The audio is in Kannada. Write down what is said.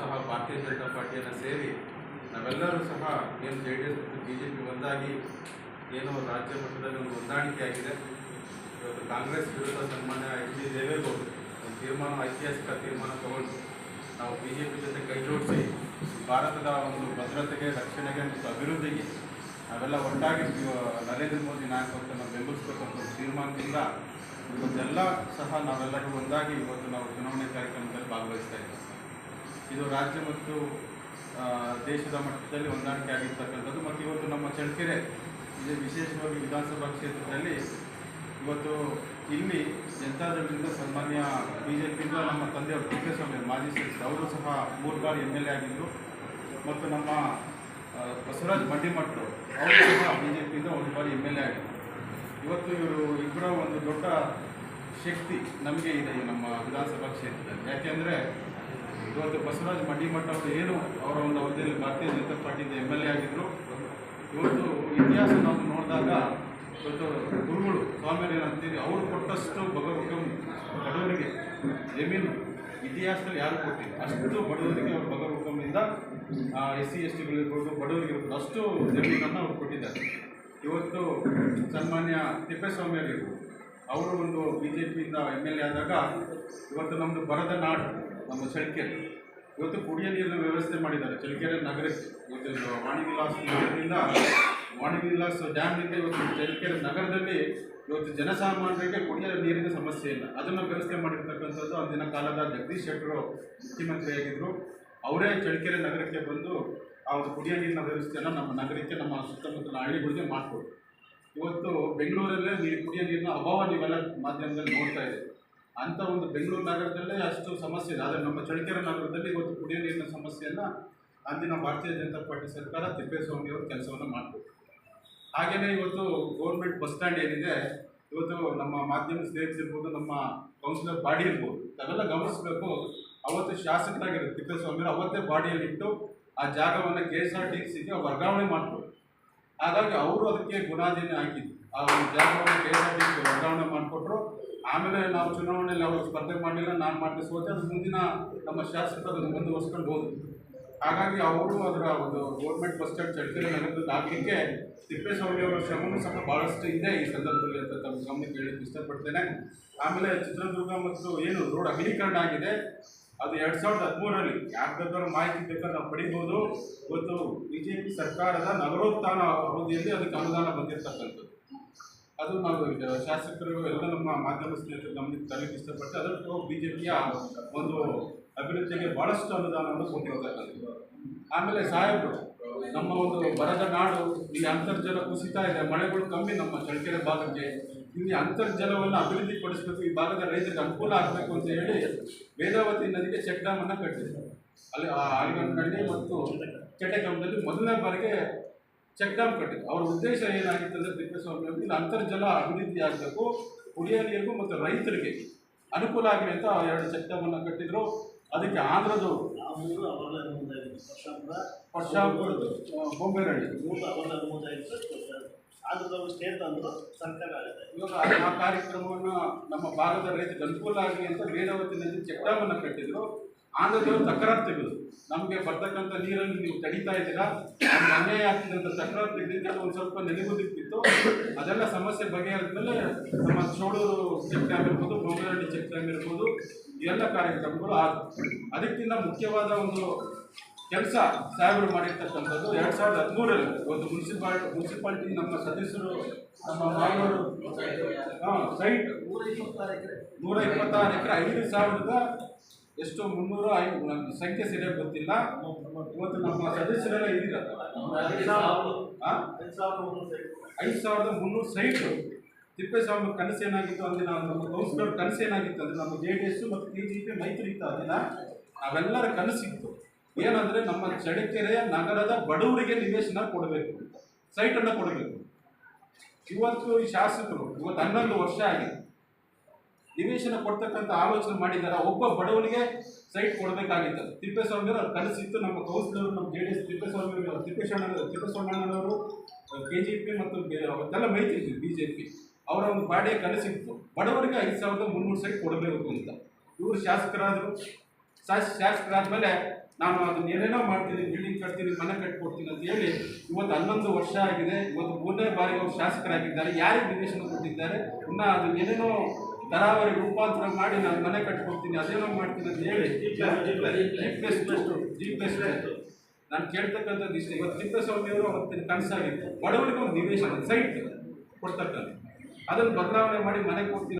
ಸಹ ಭಾರತೀಯ ಜನತಾ ಪಾರ್ಟಿಯನ್ನು ಸೇರಿ ನಾವೆಲ್ಲರೂ ಸಹ ಏನು ಜೆ ಡಿ ಎಸ್ ಮತ್ತು ಬಿ ಜೆ ಪಿ ಒಂದಾಗಿ ಏನು ರಾಜ್ಯ ಮಟ್ಟದಲ್ಲಿ ಒಂದು ಹೊಂದಾಣಿಕೆ ಆಗಿದೆ. ಇವತ್ತು ಕಾಂಗ್ರೆಸ್ ವಿರುದ್ಧ ಸನ್ಮಾನ್ಯ ಎಚ್ ಡಿ ದೇವೇಗೌಡರು ಒಂದು ತೀರ್ಮಾನ, ಐತಿಹಾಸಿಕ ತೀರ್ಮಾನ ತಗೊಂಡು ನಾವು ಬಿ ಜೆ ಪಿ ಜೊತೆ ಕೈ ಜೋಡಿಸಿ ಭಾರತದ ಒಂದು ಭದ್ರತೆಗೆ, ರಕ್ಷಣೆಗೆ ಮತ್ತು ಅಭಿವೃದ್ಧಿಗೆ ನಾವೆಲ್ಲ ಒಟ್ಟಾಗಿ ನರೇಂದ್ರ ಮೋದಿ ನಾಯಕತ್ವವನ್ನು ಬೆಂಬಲಿಸಬೇಕಂತ ಒಂದು ತೀರ್ಮಾನದಿಂದ ಇವತ್ತೆಲ್ಲ ಸಹ ನಾವೆಲ್ಲರೂ ಒಂದಾಗಿ ಇವತ್ತು ನಾವು ಚುನಾವಣೆ ಕಾರ್ಯಕ್ರಮದಲ್ಲಿ ಭಾಗವಹಿಸ್ತಾ ಇದ್ದೇವೆ. ಇದು ರಾಜ್ಯ ಮತ್ತು ದೇಶದ ಮಟ್ಟದಲ್ಲಿ ಹೊಂದಾಣಿಕೆ ಆಗಿರ್ತಕ್ಕಂಥದ್ದು. ಮತ್ತು ಇವತ್ತು ನಮ್ಮ ಚಳ್ಳಕೆರೆ ಇದು ವಿಶೇಷವಾಗಿ ವಿಧಾನಸಭಾ ಕ್ಷೇತ್ರದಲ್ಲಿ ಇವತ್ತು ಇಲ್ಲಿ ಜನತಾದಳದಿಂದ ಸನ್ಮಾನ್ಯ ಬಿ ಜೆ ಪಿಯಿಂದ ನಮ್ಮ ತಂದೆಯವರು ತಿಪ್ಪೇಸ್ವಾಮಿ ಮಾಜಿ ಸದಸ್ಯ, ಅವರು ಸಹ ಮೂರು ಬಾರಿ ಎಂ ಎಲ್ ಎ ಆಗಿದ್ದರು ಮತ್ತು ನಮ್ಮ ಬಸವರಾಜ್ ಬಂಡಿಮಠರು ಅವರು ಸಹ ಬಿ ಜೆ ಪಿಯಿಂದ ಒಂದು ಬಾರಿ ಎಂ ಎಲ್ ಎ ಆಗಿದ್ದರು ಇವತ್ತು ಇವರು ಇಬ್ಬರ ಒಂದು ದೊಡ್ಡ ಶಕ್ತಿ ನಮಗೆ ಇದೆ ನಮ್ಮ ವಿಧಾನಸಭಾ ಕ್ಷೇತ್ರದಲ್ಲಿ. ಯಾಕೆಂದರೆ ಇವತ್ತು ಬಸವರಾಜ ಮಡಿಮಠ ಅವರು ಏನು ಅವರ ಒಂದು ಅವಧಿಯಲ್ಲಿ ಭಾರತೀಯ ಜನತಾ ಪಾರ್ಟಿಯಿಂದ ಎಂ ಎಲ್ ಎ ಆಗಿದ್ದರು ಇವತ್ತು ಇತಿಹಾಸ ನಾವು ನೋಡಿದಾಗ ಇವತ್ತು ಗುರುಗಳು ಸ್ವಾಮಿಯವರು ಏನಂತೀರಿ ಅವರು ಕೊಟ್ಟಷ್ಟು ಭಗವಕಂ ಬಡವರಿಗೆ ಜಮೀನು ಇತಿಹಾಸದಲ್ಲಿ ಯಾರು ಕೊಟ್ಟಿಲ್ಲ, ಅಷ್ಟು ಬಡವರಿಗೆ ಅವರು ಭಗವಕಮಿಂದ ಎಸ್ ಸಿ ಎಸ್ ಟಿಗಳಿರ್ಬೋದು ಬಡವರಿಗೆ ಇರ್ಬೋದು, ಅಷ್ಟು ಜಮೀನನ್ನು ಅವರು ಕೊಟ್ಟಿದ್ದಾರೆ. ಇವತ್ತು ಸನ್ಮಾನ್ಯ ತಿಪ್ಪೇಸ್ವಾಮಿಯವರಿರ್ಬೋದು ಅವರು ಒಂದು ಬಿ ಜೆ ಪಿಯಿಂದ ಎಂ ಎಲ್ ಎ ಆದಾಗ ಇವತ್ತು ನಮ್ಮದು ಬರದ ನಾಡು. ನಮ್ಮ ಚಳ್ಳಕೆರೆ. ಇವತ್ತು ಕುಡಿಯ ನೀರಿನ ವ್ಯವಸ್ಥೆ ಮಾಡಿದ್ದಾರೆ. ಚಳ್ಳಕೆರೆ ನಗರಕ್ಕೆ ಇವತ್ತು ವಾಣಿ ವಾಣಿವಿಲಾಸ್ ನಗರದಿಂದ ವಾಣಿವಿಲಾಸ್ ಡ್ಯಾಮ್ನಿಂದ ಇವತ್ತು ಚಳ್ಳಕೆರೆ ನಗರದಲ್ಲಿ ಇವತ್ತು ಜನಸಾಮಾನ್ಯರಿಗೆ ಕುಡಿಯ ನೀರಿನ ಸಮಸ್ಯೆ ಇಲ್ಲ. ಅದನ್ನು ವ್ಯವಸ್ಥೆ ಮಾಡಿರ್ತಕ್ಕಂಥದ್ದು ಅಂದಿನ ಕಾಲದ ಜಗದೀಶ್ ಶೆಟ್ಟರು ಮುಖ್ಯಮಂತ್ರಿಯಾಗಿದ್ದರು ಅವರೇ ಚಳ್ಳಕೆರೆ ನಗರಕ್ಕೆ ಬಂದು ಆ ಒಂದು ಕುಡಿಯ ನೀರಿನ ವ್ಯವಸ್ಥೆಯನ್ನು ನಮ್ಮ ನಗರಕ್ಕೆ, ನಮ್ಮ ಸುತ್ತಮುತ್ತಲ ಹಳ್ಳಿಗಳಿಗೆ ಮಾಡಿಕೊಡ್ತು ಇವತ್ತು ಬೆಂಗಳೂರಲ್ಲೇ ನೀರು ಕುಡಿಯ ನೀರಿನ ಅಭಾವ ನೀವೆಲ್ಲ ಮಾಧ್ಯಮದಲ್ಲಿ ನೋಡ್ತಾ ಇದ್ದೀವಿ ಅಂಥ ಒಂದು ಬೆಂಗಳೂರು ನಗರದಲ್ಲೇ ಅಷ್ಟು ಸಮಸ್ಯೆ ಇದೆ. ಆದರೆ ನಮ್ಮ ಚಳ್ಳಕೆರೆ ನಗರದಲ್ಲಿ ಇವತ್ತು ಕುಡಿಯೋ ನೀರಿನ ಸಮಸ್ಯೆಯನ್ನು ಅಂದಿನ ಭಾರತೀಯ ಜನತಾ ಪಾರ್ಟಿ ಸರ್ಕಾರ ತಿಪ್ಪೇಸ್ವಾಮಿಯವರು ಕೆಲಸವನ್ನು ಮಾಡಬೇಕು. ಹಾಗೆಯೇ ಇವತ್ತು ಗೌರ್ಮೆಂಟ್ ಬಸ್ ಸ್ಟ್ಯಾಂಡ್ ಏನಿದೆ, ಇವತ್ತು ನಮ್ಮ ಮಾಧ್ಯಮ ಸ್ನೇಹಿತರಿರ್ಬೋದು, ನಮ್ಮ ಕೌನ್ಸಿಲರ್ ಬಾಡಿ ಇರ್ಬೋದು ಅವೆಲ್ಲ ಗಮನಿಸಬೇಕು. ಅವತ್ತು ಶಾಸಕರಾಗಿರೋ ತಿಪ್ಪೇಸ್ವಾಮಿ ಅವತ್ತೇ ಬಾಡಿಯಲ್ಲಿಟ್ಟು ಆ ಜಾಗವನ್ನು ಕೆ ಎಸ್ ಆರ್ ಟಿ ಸಿಗೆ ವರ್ಗಾವಣೆ ಮಾಡ್ಬೋದು. ಹಾಗಾಗಿ ಅವರು ಅದಕ್ಕೆ ಗುಣಾದಿನ ಹಾಕಿದ್ರು ಆ ಒಂದು ಜಾಗವನ್ನು ಕೆ ಎಸ್ ಆರ್ ಟಿ ಸಿಗೆ ವರ್ಗಾವಣೆ ಮಾಡಿಕೊಟ್ರು. ಆಮೇಲೆ ನಾವು ಚುನಾವಣೆಯಲ್ಲಿ ಅವರು ಸ್ಪರ್ಧೆ ಮಾಡಲಿಲ್ಲ ನಾನು ಮಾಡಿ ಸೋತೆ ಅದು ಮುಂದಿನ ನಮ್ಮ ಶಾಸಕರು ಮುಂದುವರ್ಸ್ಕೊಂಡು ಹೋದ್ರು. ಹಾಗಾಗಿ ಅವರು ಅದರ ಒಂದು ಗೌರ್ಮೆಂಟ್ ಬಸ್ ಸ್ಟ್ಯಾಂಡ್ ಚಳ್ಳಕೆರೆ ನಗರದಲ್ಲಿ ಹಾಕಲಿಕ್ಕೆ ತಿಪ್ಪೇಸ್ವಾಮಿ ಅವರ ಶ್ರಮನೂ ಸಹ ಭಾಳಷ್ಟು ಇದೆ ಈ ಸಂದರ್ಭದಲ್ಲಿ ಅಂತ ತಮ್ಮ ಗಮನಕ್ಕೆ ಹೇಳಕ್ಕೆ ಇಷ್ಟಪಡ್ತೇನೆ. ಆಮೇಲೆ ಚಿತ್ರದುರ್ಗ ಮತ್ತು ಏನು ರೋಡ್ ಅಗಲೀಕರಣ ಆಗಿದೆ, ಅದು ಎರಡು ಸಾವಿರದ ಹದಿಮೂರರಲ್ಲಿ ಯಾರ್ದಾದ್ರು ಮಾಹಿತಿ ಬೇಕಾದ್ರೆ ನಾವು ಪಡಿಬೋದು. ಇವತ್ತು ಬಿ ಜೆ ಪಿ ಸರ್ಕಾರದ ನಗರೋತ್ಥಾನ ಅವಧಿಯಲ್ಲಿ ಅದಕ್ಕೆ ಅನುದಾನ ಬಂದಿರತಕ್ಕಂಥದ್ದು. ಅದು ನಾವು ಶಾಸಕರು ಎಲ್ಲ ನಮ್ಮ ಮಾಧ್ಯಮ ಸ್ನೇಹಿತರು ಗಮನಕ್ಕೆ ತರಲಿಕ್ಕೆ ಇಷ್ಟಪಟ್ಟು ಅದಕ್ಕೂ ಬಿ ಜೆ ಪಿಯ ಒಂದು ಅಭಿವೃದ್ಧಿಗೆ ಭಾಳಷ್ಟು ಅನುದಾನವನ್ನು ಕೊಟ್ಟಿರ್ತಕ್ಕಂಥದ್ದು ಆಮೇಲೆ ಸಾಹೇಬರು, ನಮ್ಮ ಒಂದು ಬರದ ನಾಡು ಇಲ್ಲಿ ಅಂತರ್ಜಲ ಕುಸಿತಾ ಇದೆ, ಮಳೆಗಳು ಕಮ್ಮಿ ನಮ್ಮ ಚಳ್ಳಕೆರೆ ಭಾಗಕ್ಕೆ. ಇಲ್ಲಿ ಅಂತರ್ಜಲವನ್ನು ಅಭಿವೃದ್ಧಿ ಪಡಿಸಬೇಕು, ಈ ಭಾಗದ ರೈತರಿಗೆ ಅನುಕೂಲ ಆಗಬೇಕು ಅಂತ ಹೇಳಿ ವೇದಾವತಿ ನದಿಗೆ ಚೆಕ್ ಡ್ಯಾಮನ್ನು ಅಲ್ಲಿ ಆ ಆಲ್ಗಂಡ್ನಳ್ಳಿ ಮತ್ತು ಚಟೆಕಂಬದಲ್ಲಿ ಮೊದಲನೇ ಬಾರಿಗೆ ಚೆಕ್ ಡ್ಯಾಮ್ ಕಟ್ಟಿದ್ರು ಅವ್ರ ಉದ್ದೇಶ ಏನಾಗಿತ್ತು ಅಂದರೆ ತಿಪ್ಪೇಸ್ವಾಮಿ ಅವರು ಇಲ್ಲಿ ಅಂತರ್ಜಲ ಅಭಿವೃದ್ಧಿ ಆಗಬೇಕು ಕುಡಿಯೋ ನೀರಿಗೂ ಮತ್ತು ರೈತರಿಗೆ ಅನುಕೂಲ ಆಗಲಿ ಅಂತ ಎರಡು ಚೆಕ್ ಡ್ಯಾಮನ್ನು ಕಟ್ಟಿದ್ರು. ಅದಕ್ಕೆ ಆಂಧ್ರದವರು ವರ್ಷಾಪುರದ್ದು ಬೊಂಬೆರಳ್ಳಿ ಆಂಧ್ರದವರು ಸ್ಟೇಟ್ ಅಂದರು ಸರ್ಕಾರ ಇವಾಗ ಆ- ಕಾರ್ಯಕ್ರಮವನ್ನು ನಮ್ಮ ಭಾಗದ ರೈತರಿಗೆ ಅನುಕೂಲ ಆಗಲಿ ಅಂತ ವೇದಾವತಿ ನದಿ ಚೆಕ್ ಡ್ಯಾಮನ್ನು ಕಟ್ಟಿದ್ರು. ಆಂಧ್ರದವರು ತಕರಾರು ತೆಗೆದು ನಮಗೆ ಬರ್ತಕ್ಕಂಥ ನೀರನ್ನು ನೀವು ತಡಿತಾ ಇದ್ದೀರಾ? ಮನೆ ಅನ್ಯಾಯ ಆಗ್ತಿದೆ ಅಂತ ತಕರಾರು ತೆಗೆದಿದ್ದೆ ಅದು ಒಂದು ಸ್ವಲ್ಪ ನೆನೆಗುದಿಕ್ಕಿತ್ತು ಅದೆಲ್ಲ ಸಮಸ್ಯೆ ಬಗೆಹರಿದ್ಮೇಲೆ ನಮ್ಮ ಚೋಳೂರು ಚೆಕ್ ಡ್ಯಾಮ್ ಇರ್ಬೋದು ಬೊಂಬೆರಳ್ಳಿ ಚೆಕ್ ಡ್ಯಾಮ್ ಇರ್ಬೋದು ಇವೆಲ್ಲ ಕಾರ್ಯಕ್ರಮಗಳು ಆದವು ಅದಕ್ಕಿಂತ ಮುಖ್ಯವಾದ ಒಂದು ಕೆಲಸ ಸಾಹೇಬರು ಮಾಡಿರ್ತಕ್ಕಂಥದ್ದು ಎರಡು ಸಾವಿರದ ಹದಿಮೂರರಲ್ಲಿ ಒಂದು ಮುನ್ಸಿಪಾಲ್ ಮುನ್ಸಿಪಾಲ್ಟಿ ನಮ್ಮ ಸದಸ್ಯರು ನಮ್ಮ ಮಾನವರು ಹಾಂ ಸೈಟ್ ನೂರ ಇಪ್ಪತ್ತಾರು ಎಕರೆ. ನೂರ ಇಪ್ಪತ್ತಾರು ಎಕರೆ ಐದು ಸಾವಿರದ ಎಷ್ಟು ಮುನ್ನೂರು ಐದು ನನಗೆ ಸಂಖ್ಯೆ ಸರಿಯಾಗಿ ಗೊತ್ತಿಲ್ಲ. ಇವತ್ತು ನಮ್ಮ ಸದಸ್ಯರೆಲ್ಲ ಇದ್ದೀರ? ಐದು ಸಾವಿರದ ಮುನ್ನೂರು ಸೈಟ್. ತಿಪ್ಪೇಸ್ವಾಮಿ ಕನಸು ಏನಾಗಿತ್ತು ಅಂದಿನ ನಮ್ಮ ಕೌನ್ಸಿಲರ್ ಕನಸು ಏನಾಗಿತ್ತು ಅಂದರೆ ನಮ್ಮ ಜೆ ಡಿ ಎಸ್ ಮತ್ತು ಕೆ ಜಿ ಪಿ ಮೈತ್ರಿ ಇತ್ತು ಅದನ್ನ ನಾವೆಲ್ಲರ ಕನಸಿತ್ತು. ಏನಂದರೆ ನಮ್ಮ ಚಳ್ಳಕೆರೆಯ ನಗರದ ಬಡವರಿಗೆ ನಿವೇಶನ ಕೊಡಬೇಕು. ಸೈಟನ್ನು ಕೊಡಬೇಕು. ಇವತ್ತು ಈ ಶಾಸಕರು, ಇವತ್ತು ಹನ್ನೊಂದು ವರ್ಷ ಆಗಿದೆ. ನಿವೇಶನ ಕೊಡ್ತಕ್ಕಂಥ ಆಲೋಚನೆ ಮಾಡಿದ್ದಾರೆ. ಒಬ್ಬ ಬಡವನಿಗೆ ಸೈಟ್ ಕೊಡಬೇಕಾಗಿತ್ತು. ತಿಪ್ಪೇಸ್ವಾಮಿ ಅವರು ಕನಸಿತ್ತು ನಮ್ಮ ಕೌನ್ಸಿಲರ್, ನಮ್ಮ J D S Thippeswamy Thippeswamy ತಿಪ್ಪೇಸ್ವಾಮಣ್ಣನವರು K G P ಮತ್ತು ಅವತ್ತೆಲ್ಲ ಮೈತ್ರಿ ಬಿ ಜೆ ಪಿ. ಅವರ ಒಂದು ಬಾಡಿಗೆ ಕನಸಿತ್ತು ಬಡವರಿಗೆ ಐದು ಸಾವಿರದ ಮುನ್ನೂರು ಸೈಟ್ ಕೊಡಬೇಕು ಅಂತ. ಇವರು ಶಾಸಕರಾದರು. ಶಾಸ, ಶಾಸಕರಾದ್ಮೇಲೆ ನಾನು ಅದನ್ನ ಏನೇನೋ ಮಾಡ್ತೀನಿ, ಬಿಲ್ಡಿಂಗ್ ಕಟ್ತೀನಿ, ಮನೆ ಕಟ್ಕೊಡ್ತೀನಿ ಅಂತ ಹೇಳಿ ಇವತ್ತು ಹನ್ನೊಂದು ವರ್ಷ ಆಗಿದೆ. ಇವತ್ತು ಮೂರನೇ ಬಾರಿ ಅವರು ಶಾಸಕರಾಗಿದ್ದಾರೆ. ಯಾರಿಗೆ ನಿವೇಶನ ಕೊಟ್ಟಿದ್ದಾರೆ? ಇನ್ನು ಅದು ಏನೇನೋ ತರಾವರಿ ರೂಪಾಂತರ ಮಾಡಿ ನಾನು ಮನೆ ಕಟ್ಕೊಡ್ತೀನಿ ಅದೇನೋ ಮಾಡ್ತೀನಿ ಅಂತ ಹೇಳಿ ನಾನು ಕೇಳ್ತಕ್ಕಂಥದ್ದು ಇಷ್ಟ ಇವತ್ತು ತಿಪ್ಪೇಸ್ವಾಮಿಯವರು ಅವತ್ತಿನ ಕನಸಾಗಿತ್ತು. ಬಡವರಿಗೆ ಒಂದು ನಿವೇಶನ ಸೈಟ್ ಕೊಡ್ತಕ್ಕಂಥ. ಅದನ್ನು ಬದಲಾವಣೆ ಮಾಡಿ ಮನೆ ಕೊಡ್ತೀನಿ